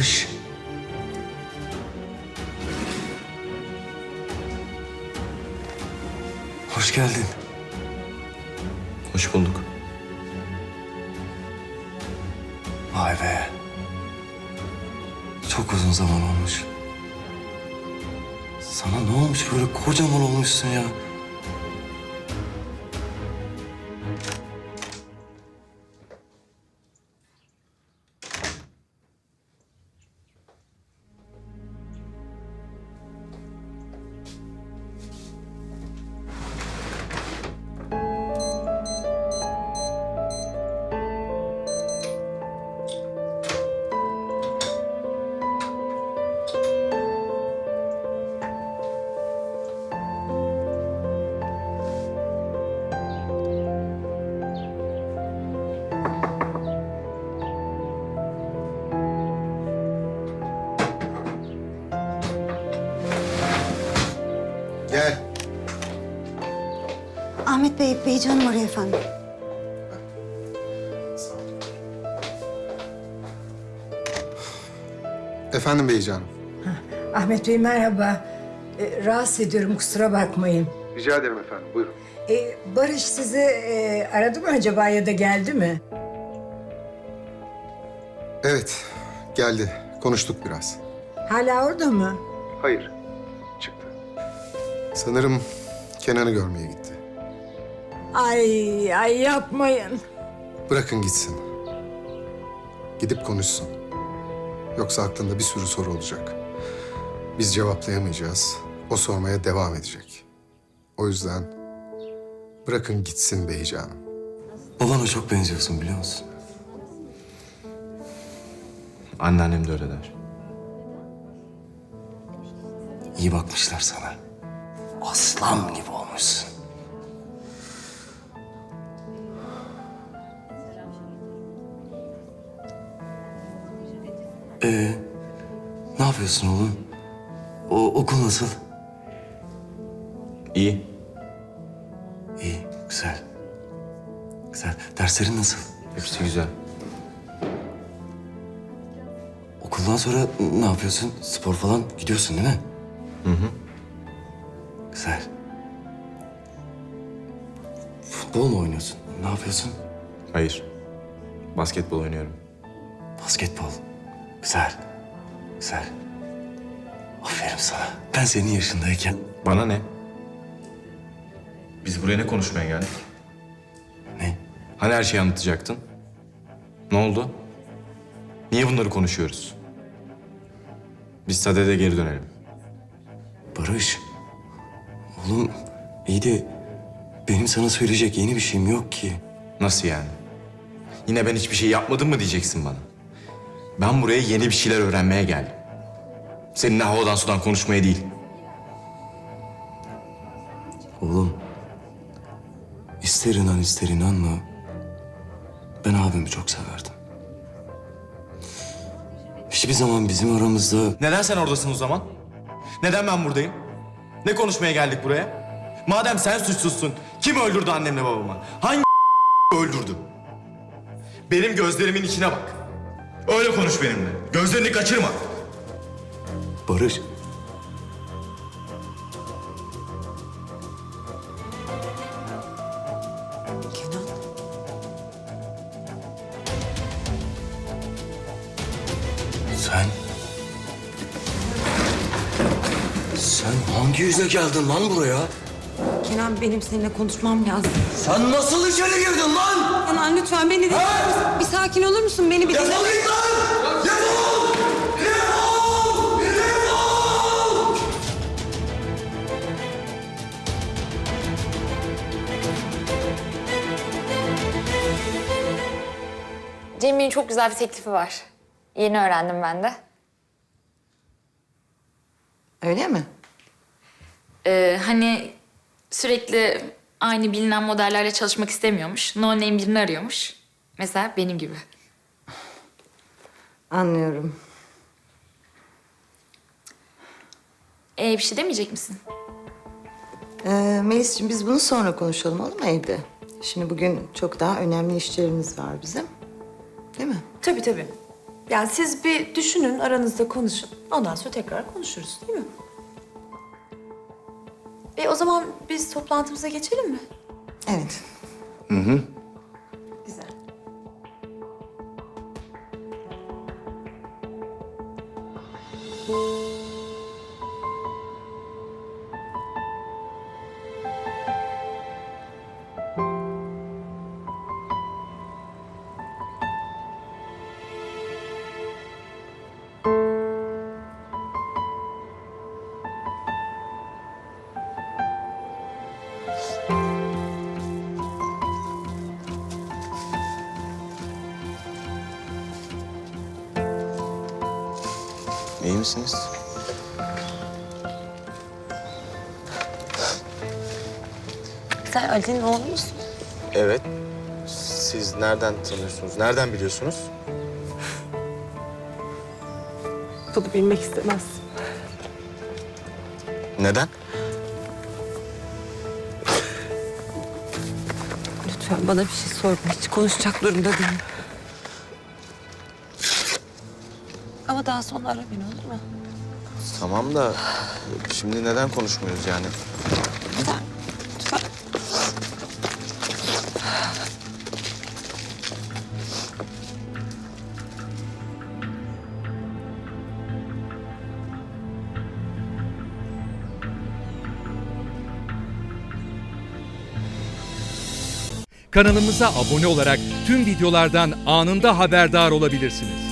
Barış. Hoş geldin. Hoş bulduk. Vay be. Çok uzun zaman olmuş. Sana ne olmuş böyle kocaman olmuşsun ya. Ahmet Bey, Beycan'ım arıyor efendim. Efendim Beycanım. Ahmet Bey merhaba. Ee, rahatsız ediyorum kusura bakmayın. Rica ederim efendim. Buyurun. Ee, Barış sizi e, aradı mı acaba ya da geldi mi? Evet. Geldi. Konuştuk biraz. Hala orada mı? Hayır. Çıktı. Sanırım Kenan'ı görmeye gitti. Ay ay yapmayın. Bırakın gitsin. Gidip konuşsun. Yoksa aklında bir sürü soru olacak. Biz cevaplayamayacağız. O sormaya devam edecek. O yüzden bırakın gitsin Beycanım. Babana çok benziyorsun biliyor musun? Anneannem de öyle der. İyi bakmışlar sana. Aslan gibi olmuşsun. Ee, ne yapıyorsun oğlum? O okul nasıl? İyi. İyi, güzel. Güzel. Derslerin nasıl? Hepsi güzel. Okuldan sonra ne yapıyorsun? Spor falan gidiyorsun değil mi? Hı hı. Güzel. Futbol mu oynuyorsun? Ne yapıyorsun? Hayır. Basketbol oynuyorum. Basketbol. Güzel. Güzel. Aferin sana. Ben senin yaşındayken Bana ne? Biz buraya ne konuşmaya geldik? ne? Hani her şeyi anlatacaktın? Ne oldu? Niye bunları konuşuyoruz? Biz sadede geri dönelim. Barış. Oğlum iyi de benim sana söyleyecek yeni bir şeyim yok ki. Nasıl yani? Yine ben hiçbir şey yapmadım mı diyeceksin bana? Ben buraya yeni bir şeyler öğrenmeye geldim. Seninle havadan sudan konuşmaya değil. Oğlum. ister inan ister inanma. Ben abimi çok severdim. Hiçbir zaman bizim aramızda Neden sen oradasın o zaman? Neden ben buradayım? Ne konuşmaya geldik buraya? Madem sen suçsuzsun, kim öldürdü annemle babamı? Hangi öldürdü? Benim gözlerimin içine bak. Öyle konuş benimle. Gözlerini kaçırma. Barış. Kenan. Sen... Sen hangi yüzle geldin lan buraya? Kenan benim seninle konuşmam lazım. Sen nasıl içeri girdin lan? Kenan lütfen beni misin? Bir sakin olur musun? Beni bir dinle. Defol git lan! Defol! Defol! Defol! Cemil'in çok güzel bir teklifi var. Yeni öğrendim ben de. Öyle mi? Ee, hani sürekli aynı bilinen modellerle çalışmak istemiyormuş. No name birini arıyormuş. Mesela benim gibi. Anlıyorum. Ee, bir şey demeyecek misin? Ee, Melis'ciğim biz bunu sonra konuşalım olur mu evde? Şimdi bugün çok daha önemli işlerimiz var bizim. Değil mi? Tabii tabii. Yani siz bir düşünün, aranızda konuşun. Ondan sonra tekrar konuşuruz değil mi? E o zaman biz toplantımıza geçelim mi? Evet. Güzel. İyi misiniz? Sen Ali'nin oğlu musun? Evet. Siz nereden tanıyorsunuz? Nereden biliyorsunuz? Bunu bilmek istemez. Neden? Lütfen bana bir şey sorma. Hiç konuşacak durumda değilim. Ama daha sonra ara beni olur mu? Tamam da şimdi neden konuşmuyoruz yani? Lütfen. Lütfen. Kanalımıza abone olarak tüm videolardan anında haberdar olabilirsiniz.